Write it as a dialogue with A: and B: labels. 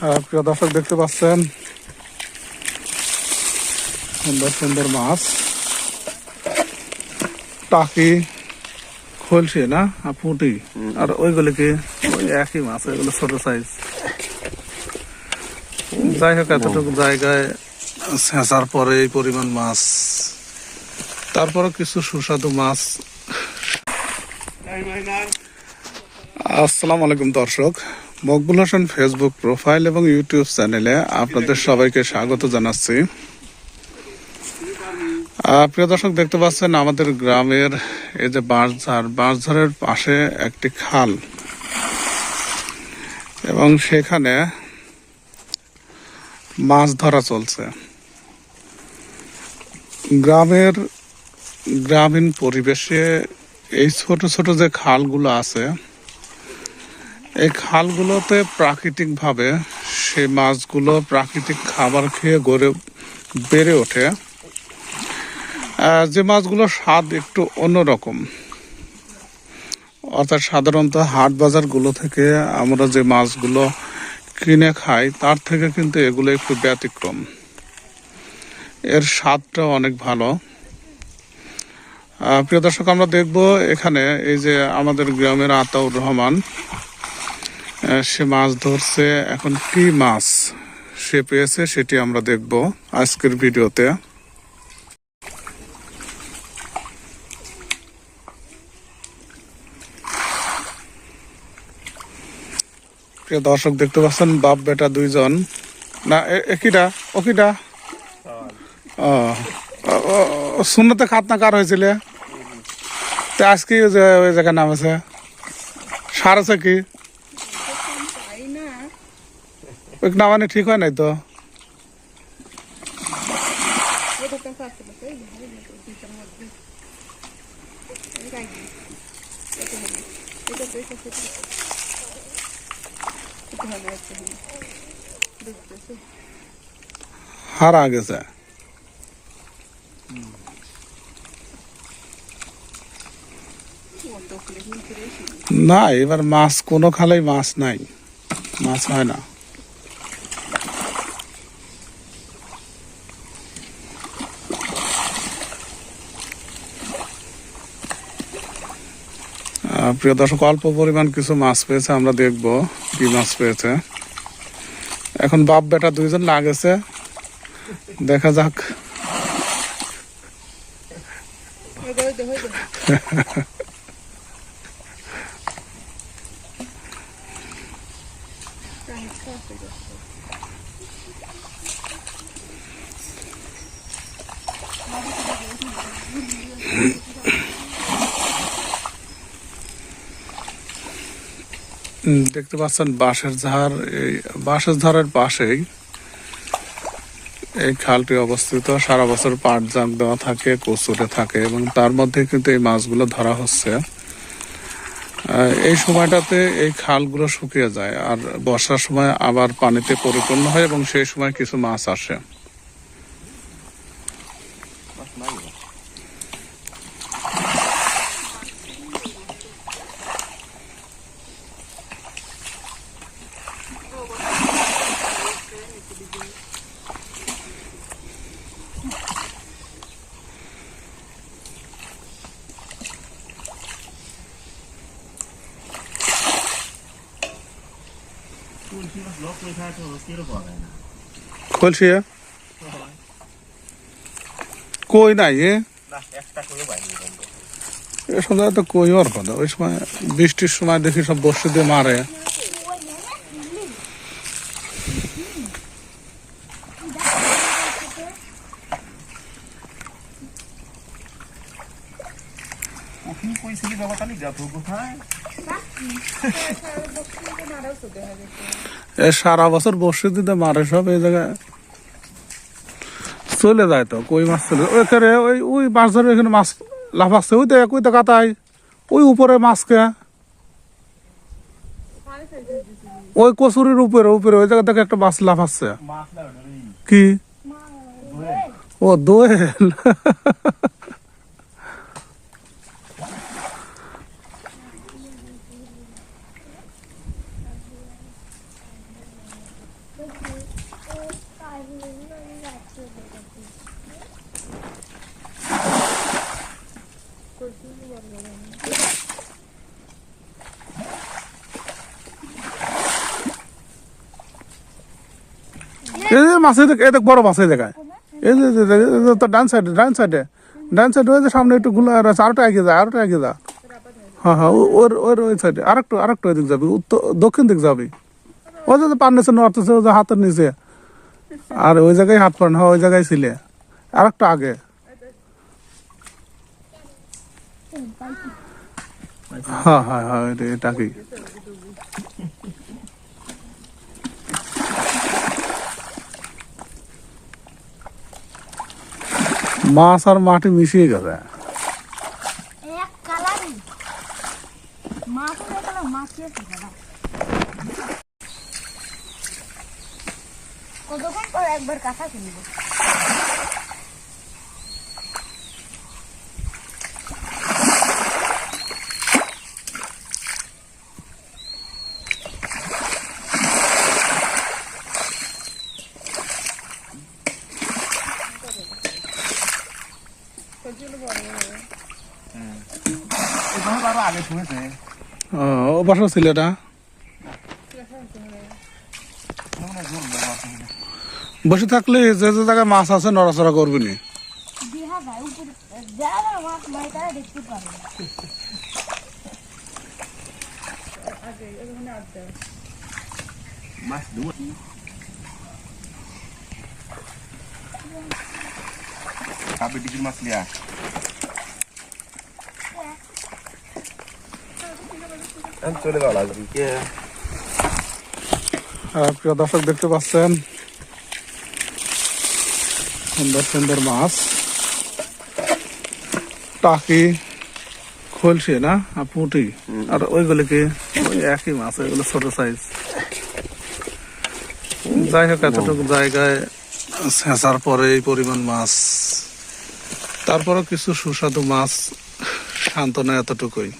A: আহ, প্রিয় দর্শক দেখতে পাচ্ছেন সুন্দর সুন্দর মাছ। টাকি খলসি না? আর পুঁটি। আর ওইগুলো কি ওই একই মাছ ওইগুলো ছোট সাইজ যাই হোক এতটুকু জায়গায় ছেঁচার পরে এই পরিমাণ মাছ। তারপরে কিছু সুস্বাদু মাছ। আসসালামু আলাইকুম দর্শক। মকবুল হোসেন ফেসবুক প্রোফাইল এবং ইউটিউব চ্যানেলে আপনাদের সবাইকে স্বাগত জানাচ্ছি। প্রিয় দর্শক, দেখতে পাচ্ছেন আমাদের গ্রামের এই যে বাঁশঝাড়, বাঁশঝাড়ের পাশে একটি খাল। এবং সেখানে মাছ ধরা চলছে। গ্রামের গ্রামীণ পরিবেশে এই ছোট ছোট যে খালগুলো আছে এই খালগুলোতে প্রাকৃতিকভাবে সেই মাছগুলো প্রাকৃতিক খাবার খেয়ে গড়ে, বেড়ে ওঠে। যে মাছগুলোর স্বাদ একটু অন্যরকম। অর্থাৎ সাধারণত হাট বাজারগুলো থেকে আমরা যে মাছগুলো কিনে খাই, তার থেকে কিন্তু এগুলো একটু ব্যতিক্রম। এর স্বাদটা অনেক ভালো। প্রিয় দর্শক, আমরা দেখব এখানে এই যে আমাদের গ্রামের আতাউর রহমান। সে মাছ ধরছে। এখন কি মাছ সে পেয়েছে সেটি আমরা দেখব আজকের ভিডিওতে। দর্শক, দেখতে পাচ্ছেন বাপ বেটা দুইজন। না একিটা ওকিটা শূন্যতে খাতনা কার হয়েছিল? আজকে ওই জায়গায় নাম আছে সার আছে কি? ওই নামানি ঠিক হয় নাই তো হারা গেছে না এবার মাছ কোনো খালেই মাছ নাই মাছ হয় না প্রিয় দর্শক, অল্প পরিমাণ কিছু মাছ পেয়েছে, আমরা দেখব কি মাছ পেয়েছে। এখন বাপ বেটা দুইজন লাগেছে। দেখা যাক। দেখতে পাচ্ছেন বাঁশের ঝাড়, এই বাঁশের ঝাড়ের পাশেই এই খালটি অবস্থিত। সারা বছর পাট জাগ দেওয়া থাকে, কচুরে থাকে এবং তার মধ্যে কিন্তু এই মাছগুলো ধরা হচ্ছে। এই সময়টাতে এই খালগুলো শুকিয়ে যায় আর বর্ষার সময় আবার পানিতে পরিপূর্ণ হয় এবং সেই সময় কিছু মাছ আসে। খুলছি কই নাই, এ? সময় তো কই আর কথা ওই সময় বৃষ্টির সময় দেখি সব বর্ষি দিয়ে মারে। সারা বছর বর্ষি দিতে মারে সব এই জায়গায়। চলে যায় তো কই মাছ চলে ওইখানে ওই ওই মাছ ধরে এখানে মাছ লাফাচ্ছে। ওই দেখ ওই তো কাতায় ওই উপরে মাছকে ওই কচুরির উপরে উপরে ওই জায়গা থেকে একটা মাছ লাফাচ্ছে। কি? ও দোয়েল। এই বড় মাছে দেখায় এই যে যে- যে- যে- তো ডান সাইডে ডান সাইডে ডান সাইডে ওই যে সামনে একটু গুলো আর আছে আরেকটা এগিয়ে যা হ্যাঁ হ্যাঁ ও- ওর ওর ওই সাইডে আরেকটু আরেকটু ওই দিক যাবি, উত্তর, দক্ষিণ দিক যাবি। ওই যে পার নিচে হাতের নিচে। আর ওই জায়গায় হাত পান হ্যাঁ ওই জায়গায় ছিলে। আরেকটা আগে। হ্যাঁ হ্যাঁ হ্যাঁ এটা কি মাছ আর মাটি মিশিয়ে
B: পর একবার কাঁথা কিনব?
A: ও, ও বাসা ছিল এটা? বসে থাকলে যে যে জায়গায় মাছ আছে নড়াচড়া করবি নি।
B: দেখা যায় উপরে দেখা যায় মাছ
C: ধুয়ে খাবে ডিকির মাছ লিয়া চলে যাওয়া লাগবে
A: প্রিয় দর্শক দেখতে পাচ্ছেন সুন্দর সুন্দর মাছ টাকি খোলসে না আর পুঁটি আর ওইগুলো কি ওই একই মাছ ওইগুলো ছোট সাইজ যাই হোক এতটুকু জায়গায় ছেঁচার পরে এই পরিমাণ মাছ তারপরও কিছু সুস্বাদু মাছ শান্ত না এতটুকুই।